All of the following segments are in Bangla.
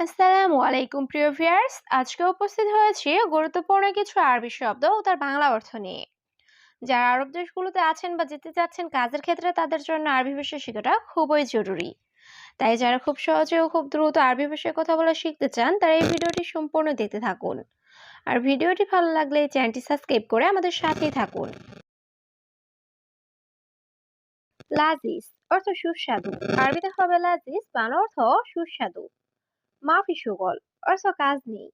আসসালামু আলাইকুম, প্রিয় ভিউয়ার্স। আজকে উপস্থিত হয়েছি গুরুত্বপূর্ণ কিছু আরবি শব্দ ও তার বাংলা অর্থ নিয়ে। যারা আরব দেশগুলোতে আছেন বা যেতে চাচ্ছেন কাজের ক্ষেত্রে তাদের জন্য আরবি ভাষা শেখাটা খুবই জরুরি। তাই যারা খুব সহজে ও খুব দ্রুত আরবি ভাষায় কথা বলা শিখতে চান, তারা এই ভিডিওটি সম্পূর্ণ দেখতে থাকুন। আর ভিডিওটি ভালো লাগলে চ্যানেলটি সাবস্ক্রাইব করে আমাদের সাথেই থাকুন। লাজিস অর্থ সুস্বাদু। আরবিতে হবে লাজিস বাংলা অর্থ সুস্বাদু। মাফি সুগল, অর্থ কাজ নেই।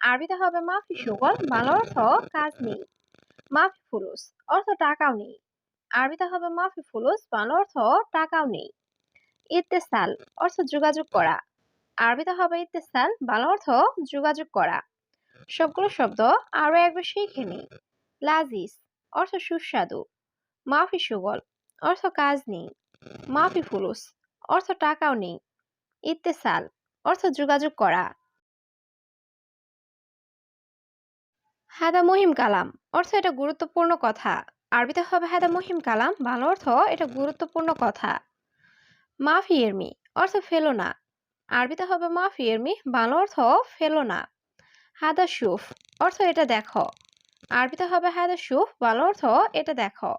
আরবিতে হবে মাফি সুগল বাংলা অর্থ কাজ নেই। মাফি ফুলুস, অর্থ টাকাও নেই। আরবিতে হবে মাফি ফুলুস বাংলা অর্থ টাকাও নেই। ইত্তেসাল, অর্থ যোগাযোগ করা। আরবিতে হবে ইত্তেসাল বাংলা অর্থ যোগাযোগ করা। সবগুলো শব্দ আরও একবার শিখে নিই। লাজিস অর্থ সুস্বাদু। মাফি সুগল, অর্থ কাজ নেই। মাফি ফুলুস, অর্থ টাকাও নেই। ইত্তেসাল অর্থ যোগাযোগ করা। হাদা মহিম কালাম অর্থ এটা গুরুত্বপূর্ণ কথা। আরবিতে হবে, হাদা মহিম কালাম বাংলা অর্থ এটা গুরুত্বপূর্ণ কথা। মাফি এরমি অর্থ ফেলো না। আরবিতে হবে, মাফি এরমি বাংলা অর্থ ফেলো না। হাদা সুফ অর্থ এটা দেখো। আরবিতে হবে, হাদা সুফ বাংলা অর্থ এটা দেখো।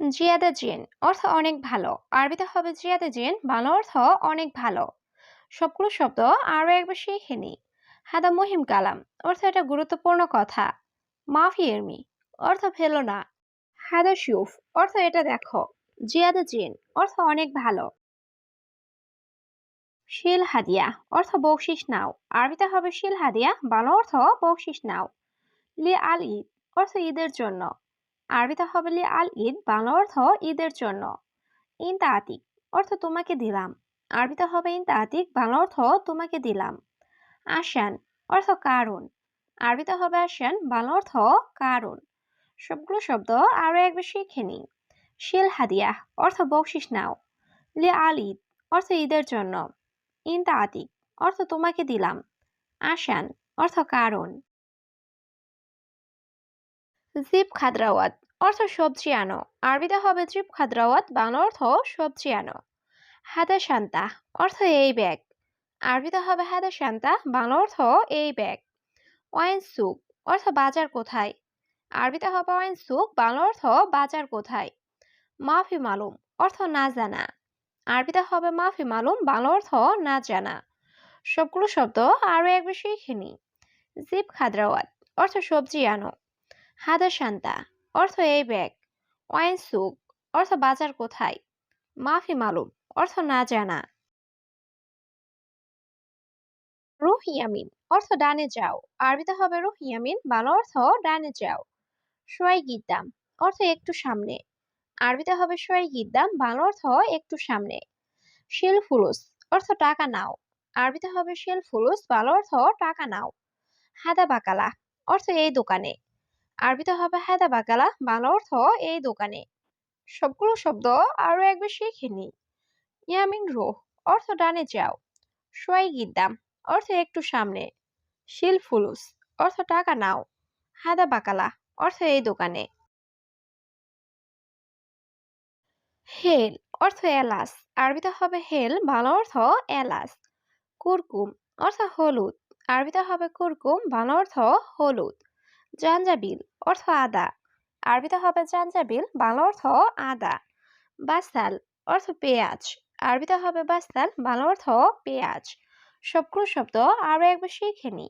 জিয়াদা জিন অর্থ অনেক ভালো। আরবিতে হবে, জিয়াদা জিন বাংলা অর্থ অনেক ভালো। সবগুলো শব্দ আরও একবার শিখে নিই। হাদা মহিম কালাম অর্থ এটা গুরুত্বপূর্ণ কথা। মাফি এরমি অর্থ ফেলো না। হাদা শুফ অর্থ এটা দেখো। জিয়াদা জিন অর্থ অনেক ভালো। শিল হাদিয়া অর্থ বকশিস নাও। আরবিতে হবে শিল হাদিয়া ভালো অর্থ বকশিস নাও। লি আল ঈদ অর্থ ঈদের জন্য। আরবিতে হবে লি আল ঈদ বাংলা অর্থ ঈদের জন্য। ইনতা আতিক অর্থ তোমাকে দিলাম। আরবিতে হবে ইন তাতিক বাংলা অর্থ তোমাকে দিলাম। আসান, অর্থ কারণ। আরবিতে হবে আসান বাংলা অর্থ কারণ। সবগুলো শব্দ আরও একবার শিখে নিই। শিল হাদিয়া, অর্থ বকশিস নাও। লি আল ঈদ অর্থ ঈদের জন্য। ইন তাতিক অর্থ তোমাকে দিলাম। আসান, অর্থ কারণ। জিপ খাদ্রাওয়াত, অর্থ সবজি আনো। আরবিতে হবে জিপ খাদ্রাওয়াত বাংলা অর্থ সবজি আনো। হাদা শান্তা, অর্থ এই ব্যাগ। আরবিতে হবে হাদা শান্তা, বাংলা অর্থ এই ব্যাগ। ওয়াইন সুক অর্থ বাজার কোথায়? আরবিতে হবে ওয়াইন সুক বাংলা অর্থ বাজার কোথায়? মাফি মালুম, অর্থ না জানা। আরবিতে হবে মাফি মালুম, বাংলা অর্থ না জানা। সবগুলো শব্দ আরও একবার শিখে নি জিপ খাদ্রাওয়াত, অর্থ সবজি আনো। হাদা শান্তা, অর্থ এই ব্যাগ। ওয়াইন সুক অর্থ বাজার কোথায়? মাফি মালুম অর্থ না জানা। রুহ ইয়ামিন, অর্থ ডানে যাও। আরবিতে হবে রুহ ইয়ামিন, বাংলা অর্থ ডানে যাও। সোয়াই গিদ্দাম, অর্থ একটু সামনে। আরবিতে হবে সোয়াই গিদ্দাম, বাংলা অর্থ একটু সামনে। শিল ফুলুস অর্থ টাকা নাও। আরবিতে হবে শিল ফুলুস বাংলা অর্থ টাকা নাও। হাদা বাকালা অর্থ এই দোকানে। আরবিতে হবে হাদা বাকালা বাংলা অর্থ এই দোকানে। সবগুলো শব্দ আরও একবার শিখে নিই ইয়ামিন রোহ, অর্থ ডানে যাও। সোয়াই গিদ্দাম অর্থ একটু সামনে। শিল ফুলুস অর্থ টাকা নাও। হাদা বাকালা অর্থ এই দোকানে। হেল, অর্থ এলাচ। আরবিতে হবে হেল, ভালো অর্থ এলাচ। কুরকুম, অর্থ হলুদ। আরবিতে হবে কুরকুম, ভালো অর্থ হলুদ। জাঞ্জাবিল, অর্থ আদা। আরবিতে হবে জাঞ্জাবিল, ভালো অর্থ আদা। বাসাল, অর্থ পেঁয়াজ। আরবিতে হবে বাস্তাল বাংলা অর্থ পেঁয়াজ। সবগুলো শব্দ আরও একবার শিখে নি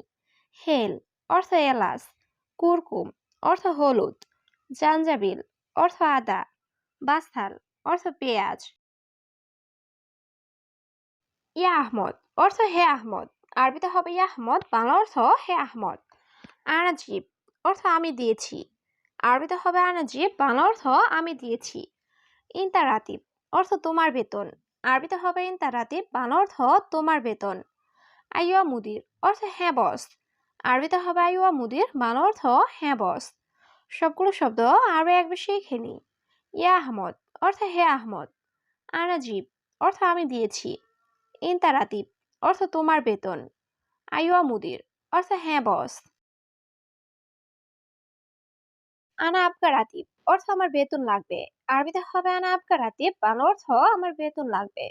হেল, অর্থ এলাচ। কুরকুম, অর্থ হলুদ। জাঞ্জাবিল, অর্থ আদা। বাস্তাল অর্থ পেঁয়াজ। ইয়া আহমদ, অর্থ হে আহমদ। আরবিতে হবে ইয়া আহমদ, বাংলা অর্থ হে আহমদ। আনাজিব, অর্থ আমি দিয়েছি। আরবিতে হবে আনাজিব, বাংলা অর্থ আমি দিয়েছি। ইন্তারাতিব, অর্থ তোমার বেতন। আরবিতে হবে ইন্তারাতিব বাংলা অর্থ তোমার বেতন। আইয়া মুদির অর্থ হ্যাঁ বস। আরবিতে হবে আইয়া মুদির বাংলা অর্থ হ্যাঁ বস। সবগুলো শব্দ আরও একবার শিখে নি। ইয়া আহমদ অর্থ হে আহমদ। আনাজিব অর্থ আমি দিয়েছি। ইন্তারাতিব অর্থ তোমার বেতন। আইয়া মুদির অর্থ হ্যাঁ বস। আনা আপকা রাতিব অর্থ আমার বেতন লাগবে। আরবিতে হবে আনা আপকা রাতিব বাংলা অর্থ আমার বেতন লাগবে।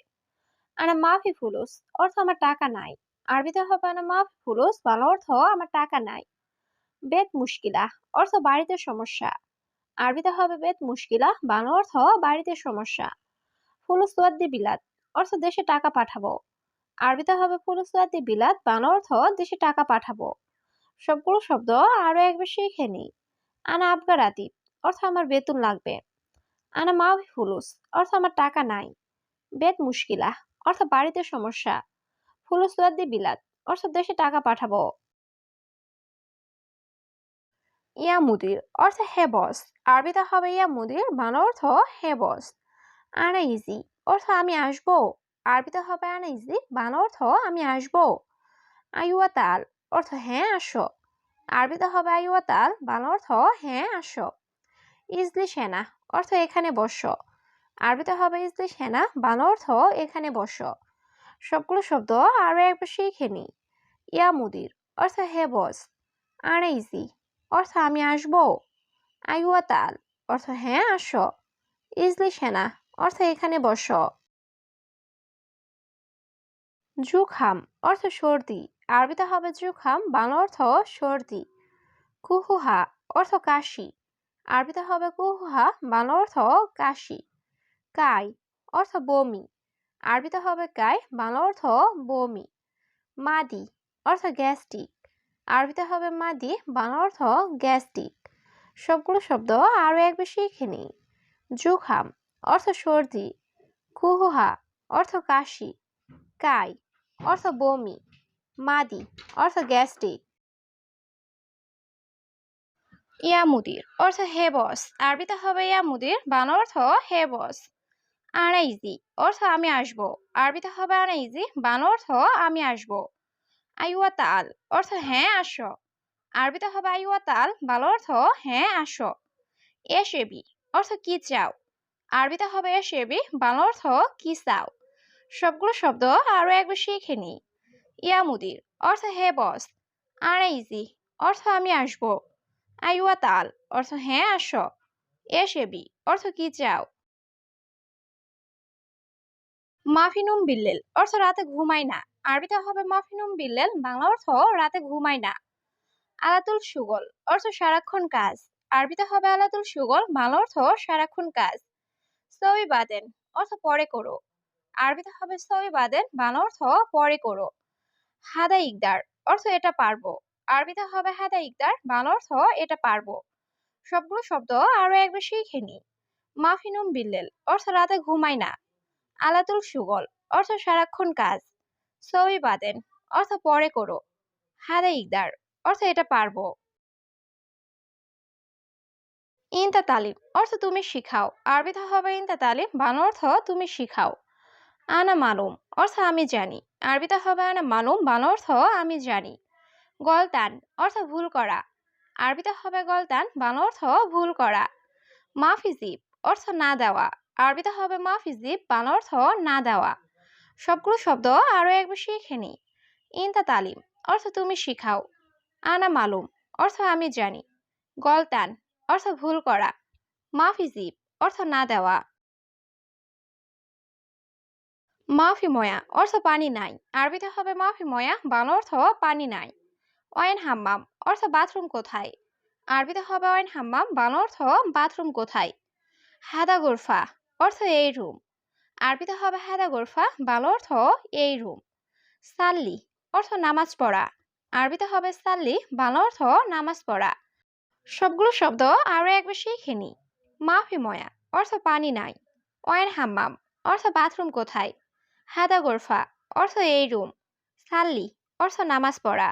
আনা মাফি ফুলুস, অর্থ আমার টাকা নাই। আরবিতে হবে আনা মাফি ফুলুস, বাংলা অর্থ আমার টাকা নাই। বেত মুশকিলা, অর্থ বাড়িতে সমস্যা। আরবিতে হবে বেত মুশকিলা, বাংলা অর্থ বাড়িতে সমস্যা। ফুলুস ওয়াদ্দি বিলাত, অর্থ দেশে টাকা পাঠাবো। আরবিতে হবে ফুলুস ওয়াদ্দি বিলাত, বাংলা অর্থ দেশে টাকা পাঠাবো। সবগুলো শব্দ আরও একবার শিখে নিই আনা আবগার আতিব অর্থ আমার বেতন লাগবে। আনা মাফি ফুলুস, অর্থ আমার টাকা নাই। বেত মুশকিলা অর্থ বাড়িতে সমস্যা। ফুলুস ওয়াদ্দি বিলাত, অর্থ দেশে টাকা পাঠাবো। ইয়া মুদির, অর্থ হে বস, আরবিতে হবে ইয়া মুদির, বাংলা অর্থ হে বস। আনা ইজি, অর্থ আমি আসব। আরবিতে হবে আনা ইজি, বাংলা অর্থ আমি আসব। আইওয়া তাল, অর্থ হ্যাঁ আসো। আরবিতে হবে আইওয়া তাল, বাংলা অর্থ হ্যাঁ আসো। ইজলি সেনা অর্থ এখানে বসো। আরবিতে হবে ইজলি সেনা বাংলা অর্থ এখানে বসো। সবগুলো শব্দ আরও একবার শিখে নি ইয়া মুদির, অর্থ হে বস। আনা ইজি, অর্থ আমি আসব। আইওয়া তাল, অর্থ হ্যাঁ আসো। ইজলি সেনা অর্থ এখানে বসো। জুখাম অর্থ সর্দি। আরবিতে হবে জুখাম, বাংলা অর্থ সর্দি। কুহুহা অর্থ কাশি। আরবিতে হবে কুহুহা, বাংলা অর্থ কাশি। কাই অর্থ বমি। আরবিতে হবে কাই, বাংলা অর্থ বমি। মাদি অর্থ গ্যাস্ট্রিক। আরবিতে হবে মাদি, বাংলা অর্থ গ্যাস্ট্রিক। সবগুলো শব্দ আরও একবার শিখে নিই। জুখাম অর্থ সর্দি। কুহুহা অর্থ কাশি। কাই অর্থ বমি মাদি অর্থ গ্যাস্ট্রিক ইয়ামুদির অর্থ হে বস। আরবিতে হবে ইয়ামুদির বাংলা অর্থ হে বস। আনাইজি অর্থ আমি আসব। আরবিতে হবে আনাইজি বাংলা অর্থ আমি আসব। আইওয়া তাল, অর্থ হ্যাঁ আসো। আরবিতে হবে আইওয়া তাল, বাংলা অর্থ হ্যাঁ আসো। এসেবি অর্থ কি চাও? আরবিতে হবে এসেবি বাংলা অর্থ কি চাও? সবগুলো শব্দ আরও একবার শিখে নি ইয়ামুদির অর্থ হে বস। আনাইজি অর্থ আমি আসব। আইওয়া তাল, অর্থ হ্যাঁ আসো। এসেবি অর্থ কি চাও? মাফিনুম বিল্লেল, অর্থ রাতে ঘুমাই না। আরবিতে হবে মাফিনুম বিল্লেল, বাংলা অর্থ রাতে ঘুমাই না। আলাতুল সুগল, অর্থ সারাক্ষণ কাজ। আরবিতে হবে আলাতুল সুগল, বাংলা অর্থ সারাক্ষণ কাজ। সবই বাদেন অর্থ পরে করো। আরবিতে হবে সবই বাদেন বাংলা অর্থ পরে করো। হাদা ইকদার অর্থ এটা পারব। আরবিতে হবে হাদা ইকদার বাংলা অর্থ এটা পারব। সবগুলো শব্দ আরও একবার শিখে নি মাফিনুম বিল্লেল অর্থ রাতে ঘুমাই না। আলাতুল সুগল অর্থ সারাক্ষণ কাজ। সবই অর্থ পরে করো। হাদা ইকদার অর্থ এটা পারব। ইনতা তালিম অর্থ তুমি শিখাও। আরবিতে হবে ইনতা তালিম বাংলা অর্থ তুমি শিখাও। আনা মালুম, অর্থ আমি জানি। আরবিতে হবে আনা মালুম, বাংলা অর্থ আমি জানি। গলতান, অর্থ ভুল করা। আরবিতে হবে গলতান, বাংলা অর্থ ভুল করা। মাফিজিব, অর্থ না দেওয়া। আরবিতে হবে মাফিজিব, বাংলা অর্থ না দেওয়া। সবগুলো শব্দ আরও একবার শিখে নি। ইনতা তালিম, অর্থ তুমি শিখাও। আনা মালুম, অর্থ আমি জানি। গলতান, অর্থ ভুল করা। মাফিজিব, অর্থ না দেওয়া। মাফি ময়া অর্থ পানি নাই। আরবিতে হবে মাফি ময়া, বাংলা অর্থ পানি নাই। অয়েন হাম্মাম অর্থ বাথরুম কোথায়? আরবিতে হবে অয়েন হাম্মাম, বাংলা অর্থ বাথরুম কোথায়? হাদা গোরফা অর্থ এই রুম। আরবিতে হবে হাদা গোরফা, বাংলা অর্থ এই রুম। সাল্লি অর্থ নামাজ পড়া। আরবিতে হবে সাল্লি, বাংলা অর্থ নামাজ পড়া। সবগুলো শব্দ আরও একবার শিখে নি। মাফি ময়া অর্থ পানি নাই। অয়েন হাম্মাম অর্থ বাথরুম কোথায়? হাদা গোরফা, অর্থ এই রুম। সাল্লি, অর্থ নামাজ পড়া।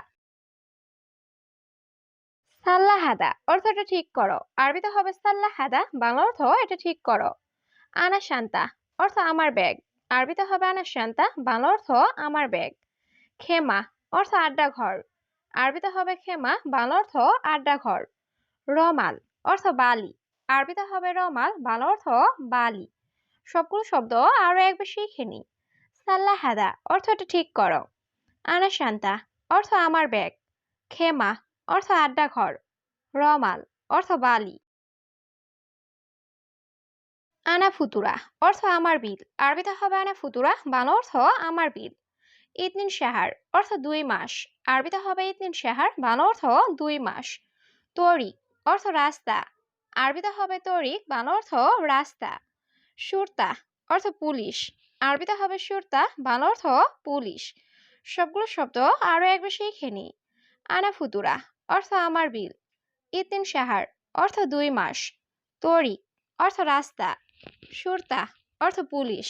সাল্লা হাদা, অর্থ এটা ঠিক করো। আরবিতে হবে সাল্লা হাদা, বাংলা অর্থ এটা ঠিক করো। আনা শান্তা অর্থ আমার ব্যাগ। আরবিতে হবে আনা শান্তা বাংলা অর্থ আমার ব্যাগ। খেমা, অর্থ আড্ডা ঘর। আরবিতে হবে খেমা, বাংলা অর্থ আড্ডা ঘর। রমাল, অর্থ বালি। আরবিতে হবে রমাল, বাংলা অর্থ বালি। সবগুলো শব্দ আরও একবার শিখে নি সাল্লা হাদা অর্থ এটা ঠিক করো। আনা শান্তা, অর্থ আমার ব্যাগ। খেমা, অর্থ আড্ডা ঘর রমাল, অর্থ বালি। আনা ফুতুরা, অর্থ আমার বিল। আরবিতে হবে আনা ফুতুরা, বাংলা অর্থ আমার বিল। ইতনিন শাহার, অর্থ দুই মাস। আরবিতে হবে ইতনিন শাহার, বাংলা অর্থ দুই মাস। তরিক, অর্থ রাস্তা। আরবিতে হবে তরিক, বাংলা অর্থ রাস্তা। সুরতা, অর্থ পুলিশ। আরবিতে হবে সুরতা বাংলা অর্থ পুলিশ। সবগুলো শব্দ আরও একবার শিখে নিই। আনা ফুতুরা, অর্থ আমার বিল। ইতিন সাহার, অর্থ দুই মাস। তরি অর্থ রাস্তা। সুরতা অর্থ পুলিশ।